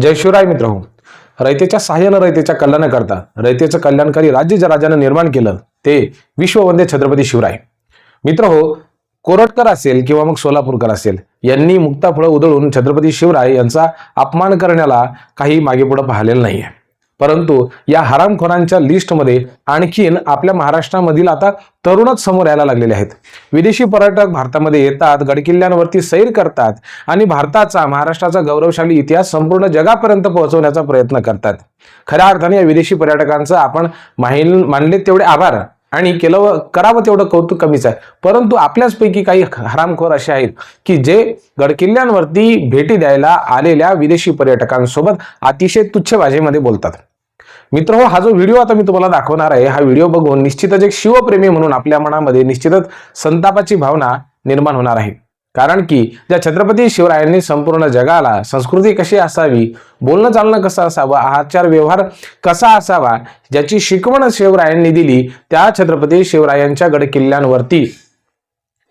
जय शिवराय मित्र हो. रयतेच्या सहाय्यानं रयतेच्या कल्याणाकरता रयतेचं कल्याणकारी राज्य ज्या राजानं निर्माण केलं ते विश्ववंदे छत्रपती शिवराय. मित्र हो कोरटकर असेल किंवा मग सोलापूरकर असेल यांनी मुक्ताफळं उधळून छत्रपती शिवराय यांचा अपमान करण्याला काही मागेपुढं पाहिलेलं नाहीये. परंतु या हरामखोरांच्या लिस्टमध्ये आणखीन आपल्या महाराष्ट्रामधील आता तरुणच समोर यायला लागलेले आहेत. विदेशी पर्यटक भारतामध्ये येतात गडकिल्ल्यांवरती सैर करतात आणि भारताचा महाराष्ट्राचा गौरवशाली इतिहास संपूर्ण जगापर्यंत पोहोचवण्याचा प्रयत्न करतात. खऱ्या अर्थाने या विदेशी पर्यटकांचं आपण माहिल मानले तेवढे आभार आणि केलं करावं तेवढं कौतुक कमीच आहे. परंतु आपल्याचपैकी काही हरामखोर असे आहेत की जे गडकिल्ल्यांवरती भेटी द्यायला आलेल्या विदेशी पर्यटकांसोबत अतिशय तुच्छ भाषेमध्ये बोलतात. मित्र हो हा जो व्हिडिओ आता मी तुम्हाला दाखवणार आहे हा व्हिडिओ बघून निश्चितच एक शिवप्रेमी म्हणून आपल्या मनामध्ये निश्चितच संतापाची भावना निर्माण होणार आहे. कारण की ज्या छत्रपती शिवरायांनी संपूर्ण जगाला संस्कृती कशी असावी बोलणं चालणं कसं असावं आचार व्यवहार कसा असावा ज्याची शिकवण शिवरायांनी दिली त्या छत्रपती शिवरायांच्या गडकिल्ल्यांवरती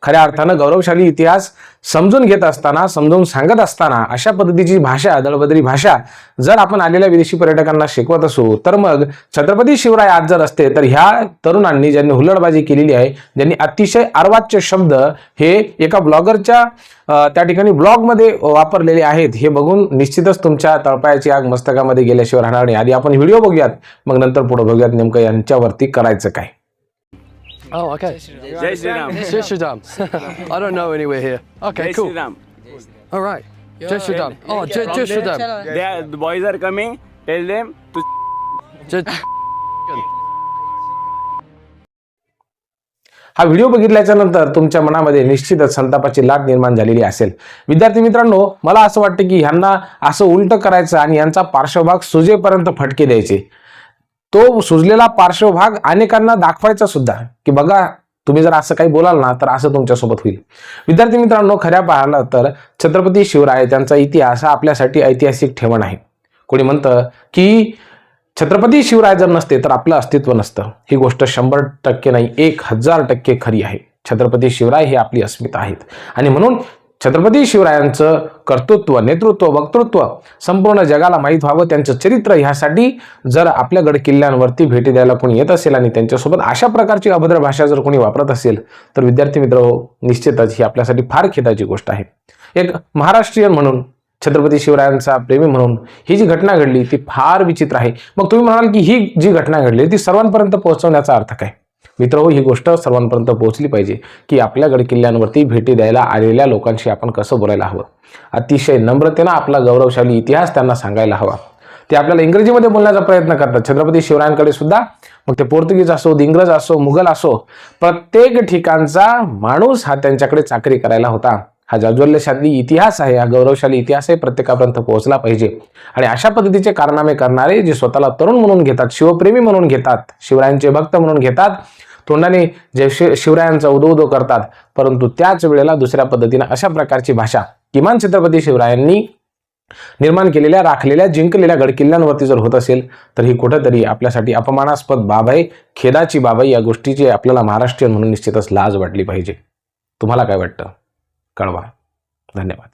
खऱ्या अर्थानं गौरवशाली इतिहास समजून घेत असताना समजून सांगत असताना अशा पद्धतीची भाषा दळबदरी भाषा जर आपण आलेल्या विदेशी पर्यटकांना शिकवत असू तर मग छत्रपती शिवराय आज जर असते तर ह्या तरुणांनी ज्यांनी हुल्लडबाजी केलेली आहे ज्यांनी अतिशय अर्वाच्य शब्द हे एका ब्लॉगरच्या त्या ठिकाणी ब्लॉगमध्ये वापरलेले आहेत हे बघून निश्चितच तुमच्या तळपायाची आग मस्तकामध्ये गेल्याशिवाय राहणार नाही. आधी आपण व्हिडिओ बघूयात मग नंतर पुढे बघूयात नेमकं यांच्यावरती करायचं काय. Oh, okay. Jai Shri Ram. Jai Shri Ram. I don't know anywhere here. Okay, Jai cool. Shri Ram. All right. Jai Shri Ram. Oh, Jai, Jai Shri Ram. They are, the boys are coming. Tell them to Jai. हा video बघितल्याच्या नंतर तुमच्या मनामध्ये निश्चितच संतापाची लाट निर्माण झालेली असेल विद्यार्थी मित्रांनो मला असं वाटतं की ह्यांना असं उलट करायचं आणि यांचा पार्श्वभाग सुजेपर्यंत फटके द्यायचे तो सुजलेला पार्श्वभाग अनेकांना दाखवायचा सुद्धा. की बघा तुम्ही जर असं काही बोलाल ना तर असं तुमच्यासोबत होईल. विद्यार्थी मित्रांनो खऱ्या पाहिलं तर छत्रपती शिवराय त्यांचा इतिहास हा आपल्यासाठी ऐतिहासिक ठेवण आहे. कोणी म्हणतं की छत्रपती शिवराय जर नसते तर आपलं अस्तित्व नसतं. ही गोष्ट शंभर टक्के नाही एक हजार टक्के खरी आहे. छत्रपती शिवराय हे आपली अस्मिता आहेत. आणि म्हणून छत्रपती शिवरायांचं कर्तृत्व नेतृत्व वक्तृत्व संपूर्ण जगाला माहीत व्हावं त्यांचं चरित्र ह्यासाठी जर आपल्या गड किल्ल्यांवरती भेटी द्यायला कोणी येत असेल आणि त्यांच्यासोबत अशा प्रकारची अभद्र भाषा जर कोणी वापरत असेल तर विद्यार्थी मित्र हो, निश्चितच ही आपल्यासाठी फार खेदाची गोष्ट आहे. एक महाराष्ट्रीयन म्हणून छत्रपती शिवरायांचा प्रेमी म्हणून ही जी घटना घडली ती फार विचित्र आहे. मग तुम्ही म्हणाल की ही जी घटना घडली ती सर्वांपर्यंत पोहोचवण्याचा अर्थ काय? मित्र ही गोष्ट सर्वांपर्यंत पोहोचली पाहिजे की आपल्या गडकिल्ल्यांवरती भेटी द्यायला आलेल्या लोकांशी आपण कसं बोलायला हवं. अतिशय नम्रतेनं आपला गौरवशाली इतिहास त्यांना सांगायला हवा. ते आपल्याला इंग्रजीमध्ये बोलण्याचा प्रयत्न करतात. छत्रपती शिवरायांकडे सुद्धा. मग ते पोर्तुगीज असो इंग्रज असो मुघल असो प्रत्येक ठिकाणचा माणूस हा त्यांच्याकडे चाकरी करायला होता. हा जाज्वल्यशाली इतिहास आहे हा गौरवशाली इतिहास आहे प्रत्येकापर्यंत पोहोचला पाहिजे. आणि अशा पद्धतीचे कारनामे करणारे जे स्वतःला तरुण म्हणून घेतात शिवप्रेमी म्हणून घेतात शिवरायांचे भक्त म्हणून घेतात तोंडाने जे शिव शिवरायांचा उदो उदो करतात परंतु त्याच वेळेला दुसऱ्या पद्धतीने अशा प्रकारची भाषा किमान छत्रपती शिवरायांनी निर्माण केलेल्या राखलेल्या जिंकलेल्या गडकिल्ल्यांवरती जर होत असेल तर ही कुठंतरी आपल्यासाठी अपमानास्पद बाब आहे. खेदाची बाब आहे. या गोष्टीची आपल्याला महाराष्ट्रीयन म्हणून निश्चितच लाज वाटली पाहिजे. तुम्हाला काय वाटतं? कळवा. धन्यवाद.